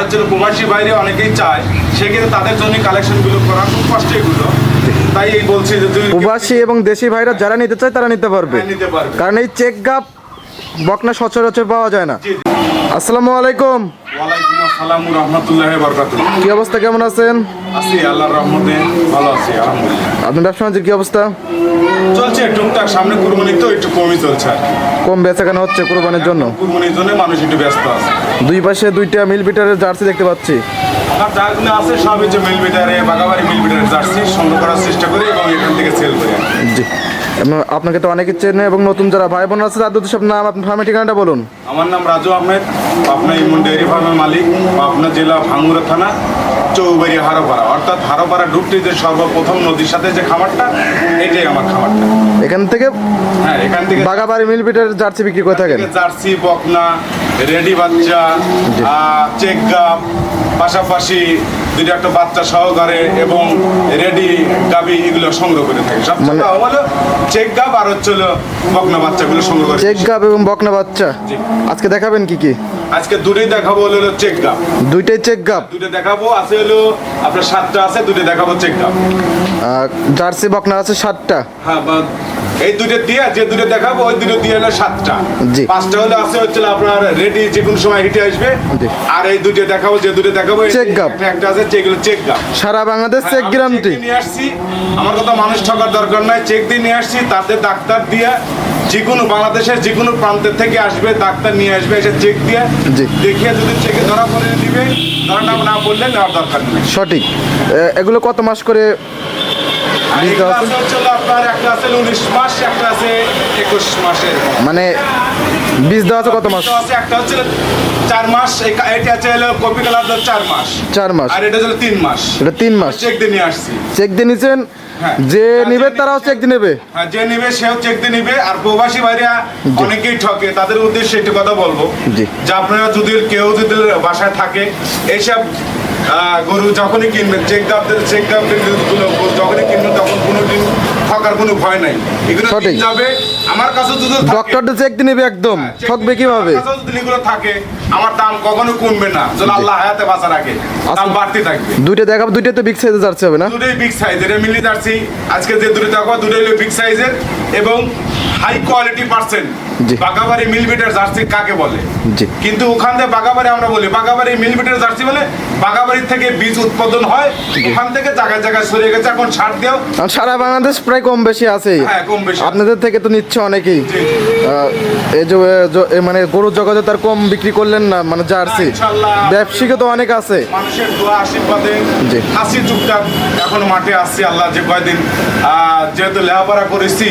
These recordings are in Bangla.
হচ্ছে প্রবাসী বাইরে অনেকেই চায় সেক্ষেত্রে তাদের জন্য কালেকশনগুলো করা খুব কষ্ট এগুলো তাই এই বলছি যে তুমি প্রবাসী এবং দেশি ভাইরা যারা নিতে চায় তারা নিতে পারবে। হ্যাঁ, নিতে পারবে। কারণ এই চেক গাপ বকনা সচরাচর পাওয়া যায় না। আসসালামু আলাইকুম। ওয়ালাইকুম আসসালাম রহমতুল্লাহ বরকাত কি অবস্থা কেমন আছেন? আছি আল্লাহর রহমতে ভালো আছি আলহামদুলিল্লাহ। আপনার ব্যবসা বাণিজ্যের কি অবস্থা? চলছে টুকটাক সামনে কুরবানি তো একটু কমই চলছে। কম বেচাকেনা হচ্ছে কোরবানির জন্য? কুরবানির জন্য মানুষ একটু ব্যস্ত আছে। দুই পাশে দুইটা মিল বিটারের জার্সি দেখতে পাচ্ছি। আমার আছে সবই যে মিল বিটারে বাগাবাড়ি মিল বিটারে জার্সি। সংগ্রহ করার চেষ্টা করি এবং এখান থেকে সেল করি। জি। আপনাকে তো অনেকে চেনে এবং নতুন যারা ভাই বোন আছে তাদের সব নাম আপনার ফার্মের ঠিকানাটা বলুন। আমার নাম রাজু আহমেদ পাবনা ইমন ডেয়ারি ফার্মের মালিক পাবনা জেলা ভাঙ্গুরা থানা চৌবাড়ি হারোপাড়া। অর্থাৎ হারোপাড়া ঢুকতে যে সর্বপ্রথম নদীর সাথে যে খামারটা এটাই আমার খামারটা। এখান থেকে হ্যাঁ এখান থেকে বাগাবাড়ি মিল বিটারের জার্সি বিক্রি করে থাকেন? জার্সি বকনা রেডি বাচ্চা চেক গাপ পাশাপাশি দুটো একটা বাচ্চা সহকারে এবং রেডি গাবি এগুলো সংগ্রহ করে থাকি। সবচেয়ে মানে- হলো চেক গাপ আর হচ্ছে হলো বকনা বাচ্চাগুলো সংগ্রহ করে চেক গাপ এবং বকনা বাচ্চা? আজকে দেখাবেন কি কি? আজকে দুটোই দেখাবো হলো চেক গাপ দুইটাই চেক গাপ দুটো দেখাবো আছে হলো আপনার সাতটা আছে দুটো দেখাবো চেক আর জার্সি বকনা আছে সাতটা। হ্যাঁ বা- এই দুটো দিয়ে যে দুটো দেখাবো ওই দুটো দিয়ে হলো সাতটা। পাঁচটা হলো আছে হচ্ছে আপনার রেডি যে কোনো সময় হিটে আসবে। আর এই দুটো দেখাবো যে দুটো দেখাবো চেক গাপ। একটা- আছে যেগুলো চেক গাপ। সারা বাংলাদেশ চেক হ্যাঁ, চেক দিয়ে নিয়ে আসছি। আমার কথা মানুষ ঠকার দরকার নাই চেক দিয়ে নিয়ে আসছি। তাতে ডাক্তার দিয়ে যে কোনো বাংলাদেশের যে কোনো প্রান্তের থেকে আসবে ডাক্তার নিয়ে আসবে এসে চেক দিয়ে। দেখিয়ে যদি চেকে ধরা পড়ে দিবে ধরা না না বললে নেওয়ার দরকার নেই। সঠিক। এগুলো কত মাস করে মানে বীজ দেওয়া আছে কত মাস? একটা আছে একটা হচ্ছে চার মাস এটা হচ্ছে হলো কপি কালার চার মাস। চার মাস। আর এটা তিন মাস। এটা তিন মাস। চেক দিয়ে নিয়ে আসছি। চেক দিয়ে নিছেন? হ্যাঁ। যে নিবে যে তারাও চেক দিয়ে নেবে? হ্যাঁ, যে নিবে সেও চেক দিয়ে নিবে। আর প্রবাসী বাইরা অনেকেই ঠকে। তাদের উদ্দেশ্যে একটি কথা বলব যে আপনারা যদি কেউ যদি বাসায় থাকে এইসব গরু যখনই কিনবেন চেক দাম চেক দামগুলো যখনই কিনবেন তখন কোনো দিন থাকার কোনো ভয় নাই। এগুলো যাবে আমার কাছে যদি ডক্টর তো চেক নেবে একদম। হ্যাঁ, ঠকবে কীভাবে? থাকে আমার দাম কখনো কমবে না। যদি আল্লাহ হায়াতে বাঁচা রাখে দাম আচ্ছা। বাড়তে থাকবে। দুইটা দেখাবো দুইটা তো বিগ সাইজে যাচ্ছে হবে না? দুটোই বিগ সাইজের মিলি জার্সি আজকে যে দুটো দুটোই হলো বিগ সাইজের এবং হাই কোয়ালিটি পার্সেন্ট। বাগাবাড়ি মিলবিটার জার্সি কাকে বলে। কিন্তু ওখান থেকে বাগাবাড়ি আমরা বলি। বাগাবাড়ি মিলবিটার জার্সি বলে বাগাবাড়ির থেকে বীজ উৎপাদন হয় ওখান থেকে জায়গায় জায়গায় সরে গেছে এখন সার আর সারা বাংলাদেশ প্রায় কম বেশি আছে। হ্যাঁ, কম বেশি। আপনাদের থেকে তো নিচ্ছে অনেকেই। এই যে মানে গরুর জগতে তার কম বিক্রি করলেন না মানে জার্সি। তো অনেক আছে। মানুষের দোয়া আশীর্বাদে। হাসি এখন মাঠে আসছি আল্লাহ যে কয়দিন যেহেতু লেখাপড়া করেছি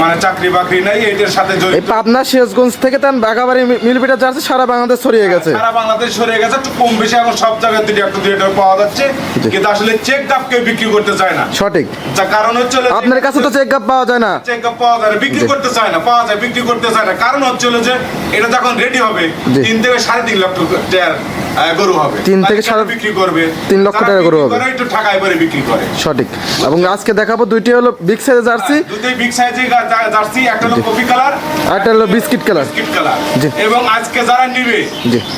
মানে চাকরি বাকরি নাই এটার সাথে এই জড়িত পাবনা শেষগঞ্জ থেকে তার বাঘাবাড়ি মিলপিটা জার্সি সারা বাংলাদেশ ছড়িয়ে গেছে। সারা বাংলাদেশ সরে গেছে কম বেশি এখন সব জায়গায় দুটো একটা পাওয়া যাচ্ছে। কিন্তু আসলে চেক দাপ কেউ বিক্রি করতে চায় না। সঠিক। কারণ হচ্ছে আপনার কাছে তো চেক আপ পাওয়া যায় না। চেক আপ পাওয়া যায় না বিক্রি করতে চায় না পাওয়া যায় বিক্রি করতে চায় না। কারণ হচ্ছে হলো যে এটা যখন রেডি হবে তিন থেকে সাড়ে তিন লক্ষ টাকার আহ, গরু হবে। তিন থেকে সাড়ে- বিক্রি করবে? তিন লক্ষ টাকা গরু হবে। একটু ঠাকায় করে বিক্রি করে। সঠিক। এবং আজকে দেখাবো দুইটি হলো বিগ সাইজের জার্সি দুটোই বিগ সাইজের জার্সি একটা হলো কপি কালার একটা হলো বিস্কিট কালার বিস্কিট কালার এবং আজকে যারা নিবে।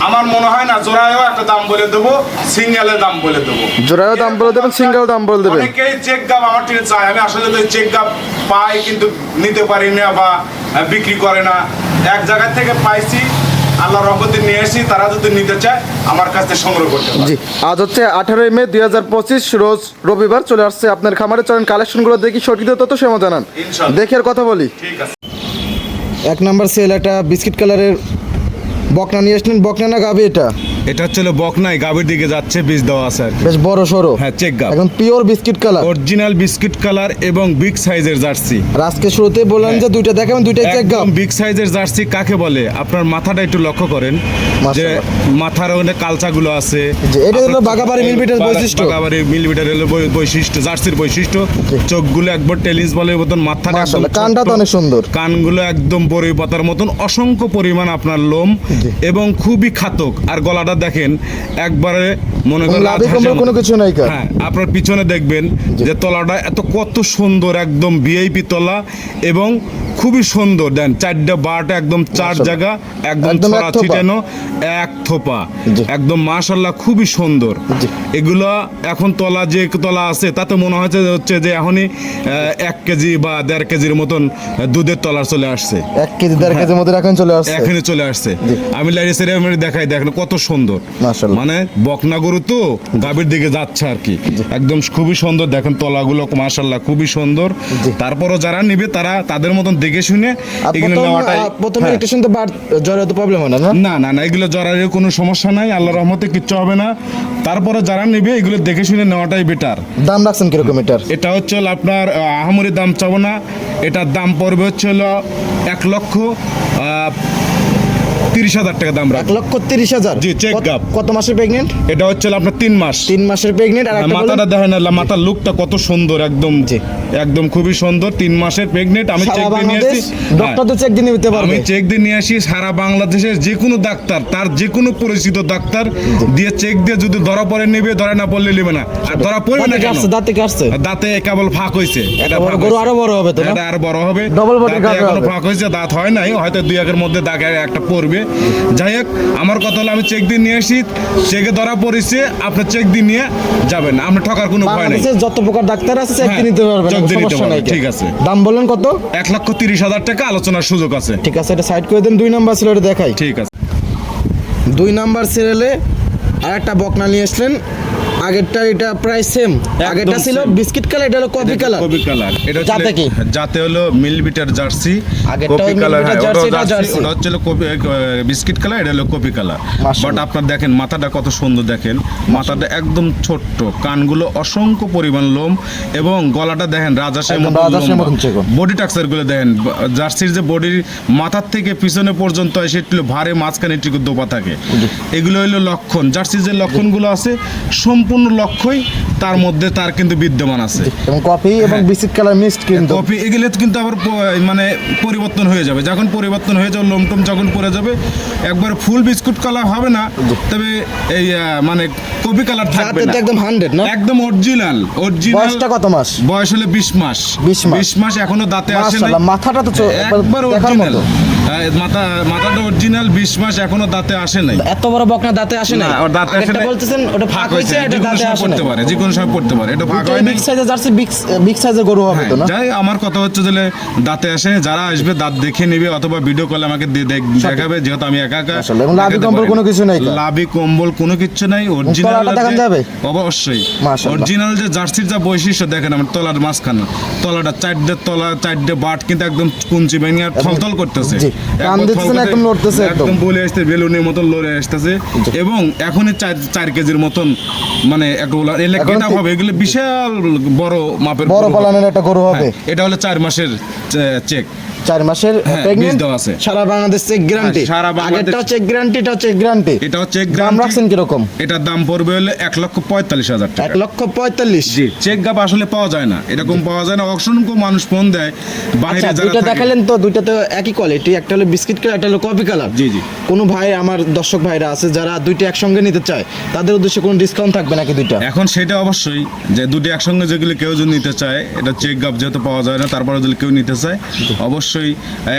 আমার মনে হয় না জোড়ায়ও একটা দাম বলে দেবো সিঙ্গেলের দাম বলে দেবো। জোড়ায়ও দাম বলে দেবেন সিঙ্গেল দাম বলে দেবেন। অনেকেই চেক গাপ আমার থেকে চায় আমি আসলে চেক গাপ পাই কিন্তু নিতে পারি না বা বিক্রি করে না। এক জায়গা থেকে পাইছি আল্লাহ রহমতে নিয়ে তারা যদি নিতে চায় আমার কাছ থেকে সংগ্রহ করতে জি আজ হচ্ছে আঠারোই মে দুই হাজার পঁচিশ রোজ রবিবার চলে আসছে আপনার খামারে। চলেন কালেকশনগুলো দেখি সঠিক তত জানান। দেখে কথা বলি। ঠিক আছে। এক নাম্বার সেল একটা বিস্কিট কালারের বকনা নিয়ে আসলেন। বকনা না গাবি এটা? এটা হচ্ছে বকনাই গাভীর দিকে যাচ্ছে বীজ দেওয়া আছে আর বেশ বড় সড়ো হ্যাঁ চেক গাব এখন pure biscuit colour original biscuit colour এবং বিগ সাইজের জার্সি। আর আজকে শুরুতে বললেন যে দুইটা দেখাবেন দুইটাই চেক গাব বিগ সাইজের জার্সি কাকে বলে? আপনার মাথাটা একটু লক্ষ্য করেন। যে। মাথার অনেক কালচাগুলো আছে। এটা হলো বাগাবাড়ি মিলবিটার বৈশিষ্ট্য। বাগাবাড়ি মিলবিটার হলো বৈশিষ্ট্য জার্সির বৈশিষ্ট্য। চোখগুলো একবার টেলিস বলের মতন মাথাটা একদম কানটা তো অনেক সুন্দর। কানগুলো একদম বড়ই পাতার মতন অসংখ্য পরিমাণ আপনার লোম এবং খুবই খাতক। আর গলাটা দেখেন একবারে মনে করেন। কোনো কিছু নাই হ্যাঁ আপনার পিছনে দেখবেন যে তলাটা এত কত সুন্দর একদম ভিআইপি তলা এবং খুবই সুন্দর। দেন চারটা বারটা একদম চার জায়গা একদম একদম এক ছড়া। ছিটানো এক থোপা। একদম মাশাল্লাহ খুবই সুন্দর। এগুলো এখন তলা যে তলা আছে তাতে মনে হচ্ছে যে হচ্ছে যে এখনই এক কেজি বা দেড় কেজির মতন দুধের তলা চলে আসছে। এক কেজি দেড় কেজির মধ্যে এখন চলে আসছে। এখানে চলে আসছে। আমি লাইনে সেরে দেখাই দেখেন কত সুন্দর। মাশাআল্লাহ। মানে বকনা গরু তো গাভীর দিকে যাচ্ছে আর কি। একদম খুবই সুন্দর। দেখেন তলাগুলো মাশাল্লাহ খুবই সুন্দর। তারপরও যারা নিবে তারা তাদের মতন দেখে শুনে এগুলো নেওয়াটাই প্রথমে হ্যাঁ। একটা শুনতে বার জ্বর হতে প্রবলেম হয় না না? না না এগুলো জরারের কোনো সমস্যা নাই। আল্লাহ রহমতে কিচ্ছু হবে না। তারপরে যারা নেবে এগুলো দেখে শুনে নেওয়াটাই বেটার দাম রাখছেন কীরকম এটার? এটা হচ্ছে আপনার আহ, আহামরি দাম চাবো না। এটার দাম পড়বে হচ্ছে হলো এক লক্ষ তিরিশ হাজার টাকা দাম এক লক্ষ তিরিশ হাজার। জি, চেক আপ কত মাসের প্রেগনেন্ট এটা হচ্ছে আপনার তিন মাস। তিন মাসের প্রেগনেন্ট আর মাথাটা দেখেন না মাথার লুকটা কত সুন্দর একদম জি। একদম খুবই সুন্দর তিন মাসের প্রেগনেন্ট আমি চেক দিয়ে নিয়ে আসি ডক্টর হ্যাঁ। তো চেক দিয়ে নিতে পারবে। আমি চেক দিয়ে নিয়ে আসি সারা বাংলাদেশের যে কোনো ডাক্তার তার যে কোনো পরিচিত ডাক্তার দিয়ে চেক দিয়ে যদি ধরা পড়ে নেবে ধরা না পড়লে নেবে না। আর ধরা পড়বে না কেন? দাঁতে কাটছে। দাঁতে কেবল ফাঁক হয়েছে এটা বড় গরু আরও বড় হবে তো? এটা আরও বড় হবে। Body দাঁতে কাটবে এখনও ফাঁক হয়েছে দাঁত হয় নাই হয়তো দুই একের মধ্যে দাগ একটা পড়বে। যাই হোক আমার কথা হলো আমি চেক দিয়ে নিয়ে আসি চেকে ধরা পড়েছে আপনি চেক দিয়ে নিয়ে যাবেন আপনি ঠকার কোনো ভয় নাই। যত প্রকার ডাক্তার আছে চেক হ্যাঁ, দিয়ে নিতে পারবে ঠিক আছে। দাম বললেন কত? এক লক্ষ তিরিশ হাজার টাকা আলোচনার সুযোগ আছে। ঠিক আছে এটা সাইড করে দেন দুই নাম্বার এটা দেখাই। ঠিক আছে। দুই নাম্বার সিরিয়ালে আর একটা বকনা নিয়ে আসলেন। আগেরটা এটা প্রায় সেম আগেরটা ছিল বিস্কিট কালার এটা হলো কফি কালার কপি কালার এটা কি? হলো জার্সি। আগেরটা ওই কালার বিটার জার্সি, ওটা হচ্ছে কপি বিস্কিট কালার এটা হলো কপি কালার বাট আপনার দেখেন মাথাটা কত সুন্দর দেখেন। মাথাটা একদম ছোট্ট। কানগুলো অসংখ্য পরিমাণ লোম এবং গলাটা দেখেন রাজাসের মতো। বডি টাক্সারগুলো দেখেন জার্সির যে বডির মাথার থেকে পিছনে পর্যন্ত একটু ভারে মাঝখানে একটু দোপা থাকে। এগুলো হলো লক্ষণ। জার্সির যে লক্ষণগুলো আছে সম্পূর্ণ লক্ষ্যই তার মধ্যে তার কিন্তু বিদ্যমান আছে। এবং কফি এবং হ্যাঁ। বিস্কিট কালার মিক্সড কিন্তু। কপি এগুলো কিন্তু আবার মানে পরিবর্তন হয়ে যাবে। যখন পরিবর্তন হয়ে যাবে লোমটম যখন পড়ে যাবে একবার ফুল বিস্কুট কালার হবে না তবে এই মানে কপি কালার থাকবে না। একদম হান্ড্রেড না? একদম অরিজিনাল অরিজিনাল বয়সটা কত মাস? বয়স হলে বিশ মাস। 20 মাস। বিশ মাস এখনও দাঁতে আসে না মাথাটা তো একবার অরিজিনাল। মাথা মাথাটা অরিজিনাল বিশ মাস এখনও দাঁতে আসে নাই। এত বড় বকনা দাঁতে আসে না না, দাঁতে আসে নাই। বলতেছেন ওটা ফাঁক হয়েছে এটা দাঁতে আসে না পারে যে কোনো সময় পড়তে পারে এটা ফাঁক হয় নাই। বিগ সাইজের জার্সি বিগ বিগ সাইজের গরু হবে তো না? হ্যাঁ, যাই আমার কথা হচ্ছে যে দাঁতে আসে যারা আসবে দাঁত দেখে নেবে অথবা ভিডিও কলে আমাকে দেখাবে যেহেতু আমি একা একা আসলে, লাভি কম্বল কোনো কিছু নাই লাভি কম্বল কোনো কিছু নাই। অরিজিনাল যাবে? অবশ্যই। অরিজিনাল যে জার্সির যা বৈশিষ্ট্য দেখেন আমার তলার মাঝখানে। তলাটা চারটে তলা চারটে বাট কিন্তু একদম কুঞ্চি ভেঙে আর থলথল করতেছে। একদম লড়তেছে একদম। বলে আসতে বেলুনের মতন লড়ে আসতেছে। এবং এখনই চার চার কেজির মতন মানে এলে হবে এগুলো বিশাল বড় মাপের বড় পালানের একটা গরু হবে। হ্যাঁ, এটা হলো চার মাসের চেক। চার মাসের দেওয়া আছে। সারা বাংলাদেশ চেক গ্যারান্টি সারা বাংলাদেশ- আগেরটাও চেক গ্যারান্টি এটাও চেক গ্যারান্টি এটা হচ্ছে দাম রাখছেন কীরকম? এটার দাম পড়বে হলে এক লক্ষ পঁয়তাল্লিশ হাজার এক টাকা লক্ষ পঁয়তাল্লিশ? জি চেক গাপ আসলে পাওয়া যায় না। এরকম পাওয়া যায় না। অসংখ্য মানুষ ফোন দেয়। বাইরে আচ্ছা যারা দুইটা দেখালেন তো দুইটা তো একই কোয়ালিটি একটা হলো বিস্কিট কালার একটা হলো কফি কালার। জি, জি। কোনো ভাই আমার দর্শক ভাইরা আছে যারা দুইটা একসঙ্গে নিতে চায় তাদের উদ্দেশ্যে কোনো ডিসকাউন্ট থাকবে নাকি দুইটা? এখন সেটা অবশ্যই যে দুটি একসঙ্গে যেগুলো কেউ যদি নিতে চায় এটা চেক গাপ যেহেতু পাওয়া যায় না তারপরে যদি কেউ নিতে চায় অবশ্যই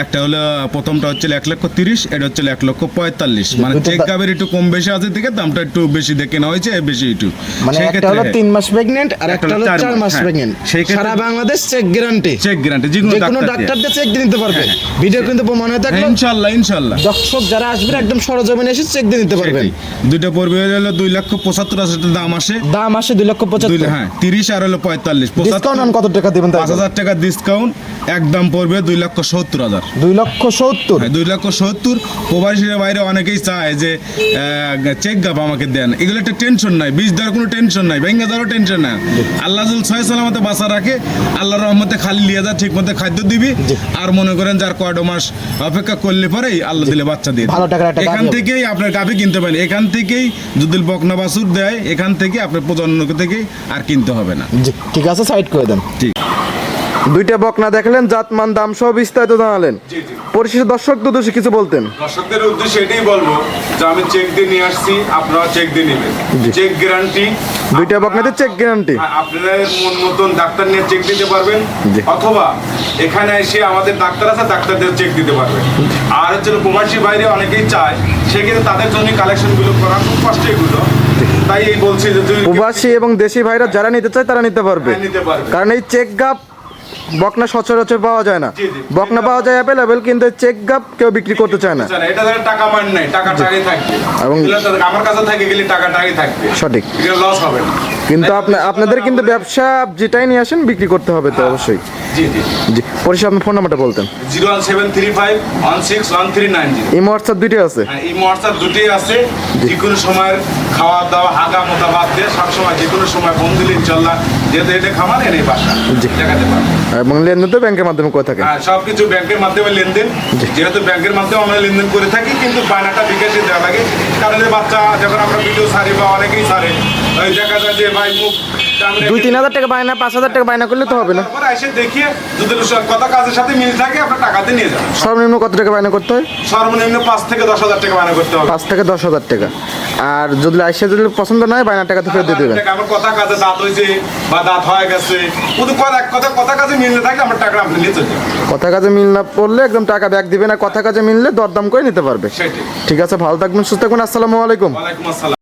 একটা হলো প্রথমটা হচ্ছে এক লক্ষ তিরিশ এটা হচ্ছে এক লক্ষ পঁয়তাল্লিশ। মানে চেক গাপের একটু কম বেশি আছে থেকে দামটা একটু বেশি দেখে নেওয়া হয়েছে বেশি একটু। মানে একটা হলো হ্যাঁ। তিন মাস প্রেগনেন্ট আর একটা হলো চার মাস হ্যাঁ। প্রেগনেন্ট সারা Bangladesh check guarantee check guarantee যে কোনো ডাক্তার দিয়ে চেক দিয়ে নিতে পারবে। ভিডিও কিন্তু প্রমাণ হয়ে থাকল ইনশাল্লাহ ইনশাল্লাহ। দর্শক যারা আসবেন একদম সরজমিনে এসে চেক দিয়ে পারবেন। দুইটা পড়বে হলো দুই লক্ষ পঁচাত্তর হাজার দাম আসে। দাম আসে দুই লক্ষ পঁচাত্তর। হ্যাঁ তিরিশ আর হলো পঁয়তাল্লিশ। ডিসকাউন্ট কত টাকা দিবেন পাঁচ হাজার টাকা ডিসকাউন্ট একদম পড়বে দুই লক্ষ সত্তর হাজার। দুই লক্ষ সত্তর? হ্যাঁ, দুই লক্ষ সত্তর। প্রবাসীর বাইরে অনেকেই চায় যে চেক গাপ আমাকে দেন। এগুলো একটা টেনশন নাই বীজ দেওয়ার কোনো টেনশন নাই ভেঙে দেওয়ারও টেনশন নাই। আল্লাহ ছয় সালামতে বাসা রাখে আল্লাহর রহমতে খালি লিয়ে যা ঠিক মতো খাদ্য দিবি। আর মনে করেন যার কয়টা মাস অপেক্ষা করলে পরেই আল্লাহ দিলে বাচ্চা দিয়ে ভালো টাকার একটা এখান থেকেই আপনার গাভি কিনতে পারেন। এখান থেকেই যদি বকনা বাছুর দেয় এখান থেকে আপনার প্রজন্ম থেকে আর কিনতে হবে না। জি ঠিক আছে সাইড করে দেন। ঠিক। দুইটা বকনা দেখলেন জাতমান দাম সহ বিস্তারিত জানালেন। জি জি। পরিশেষে দর্শক দুদোষী কিছু বলতেন। দর্শকদের উদ্দেশ্যে এটাই বলব যে আমি চেক দিয়ে নিয়ে আসছি আপনারা চেক দিয়ে নেবেন। চেক গ্যারান্টি দুইটা বকনাতে চেক গ্যারান্টি আপনারা মন মতন ডাক্তার নিয়ে চেক দিতে পারবেন। অথবা এখানে এসে আমাদের ডাক্তার আছে ডাক্তারদের চেক দিতে পারবে। আর হচ্ছে প্রবাসী বাইরে অনেকেই চায় সেক্ষেত্রে তাদের জন্য কালেকশনগুলো করা খুব কষ্ট এগুলো। তাই এই বলছি যে প্রবাসী এবং দেশি ভাইরা যারা নিতে চায় তারা নিতে পারবে। হ্যাঁ, নিতে পারবে। কারণ এই চেক গাপ বকনা সচরাচর পাওয়া যায় না। বকনা পাওয়া যায় অ্যাভেলেবেল কিন্তু চেক গাপ কেউ বিক্রি করতে চায় না। এটা ধরে টাকা মান নাই টাকা টাকাই থাকবে। এবং- আমার কাছে থাকে গেলে টাকা টাকাই থাকবে। সঠিক। লস হবে না। কিন্তু আপনা আপনাদের কিন্তু ব্যবসা যেটাই নিয়ে আসেন বিক্রি করতে হবে তো অবশ্যই। জি জি। জি পরিষেবা আপনার ফোন নাম্বারটা বলতেন। Zero one seven three five one six one three nine zero. এই হোয়াটসঅ্যাপ দুইটাই আছে? হ্যাঁ, এই হোয়াটসঅ্যাপ দুটোই আছে। যে কোনো সময় খাওয়া দাওয়া হাগা মোতা বাদ দিয়ে সবসময় যে কোনো সময় ফোন দিলে ইনশাল্লাহ যেহেতু এটা খামার এনে বাসা। জি। দেখাতে পারব। এবং লেনদেন তো ব্যাংকের মাধ্যমে করে থাকেন। হ্যাঁ সব কিছু ব্যাংকের মাধ্যমে লেনদেন। যেহেতু ব্যাংকের মাধ্যমে আমরা লেনদেন করে থাকি কিন্তু বায়নাটা বিকাশে দেওয়া লাগে। কারণ এই বাচ্চা যখন আমরা ভিডিও সারি বা অনেকেই সারে দেখা যায় যে ভাই মুখ দুই তিন হাজার টাকা বায়না পাঁচ হাজার টাকা বায়না করলে তো হবে না। এসে দেখিয়ে যদি কথা কাজের সাথে মিল থাকে আপনার টাকাতে নিয়ে যাবেন। সর্বনিম্ন কত টাকা বায়না করতে হয়? সর্বনিম্ন পাঁচ থেকে দশ হাজার টাকা বায়না করতে হবে। পাঁচ থেকে দশ হাজার টাকা। আর যদি আইসা যদি পছন্দ না হয় বায়না টাকা তো ফেরত দিয়ে দেবেন। আমার কথা কাজে দাঁত হয়েছে বা দাঁত হয়ে গেছে শুধু কথা কথা কথা কাজে মিলতে থাকে আমার টাকা আপনি নিয়ে চলে কথা কাজে মিল না পড়লে একদম টাকা ব্যাক দিবেন আর কথা কাজে মিললে দরদাম করে নিতে পারবে। ঠিক আছে ভালো থাকবেন সুস্থ থাকবেন আসসালামু আলাইকুম। ওয়ালাইকুম আসসালাম।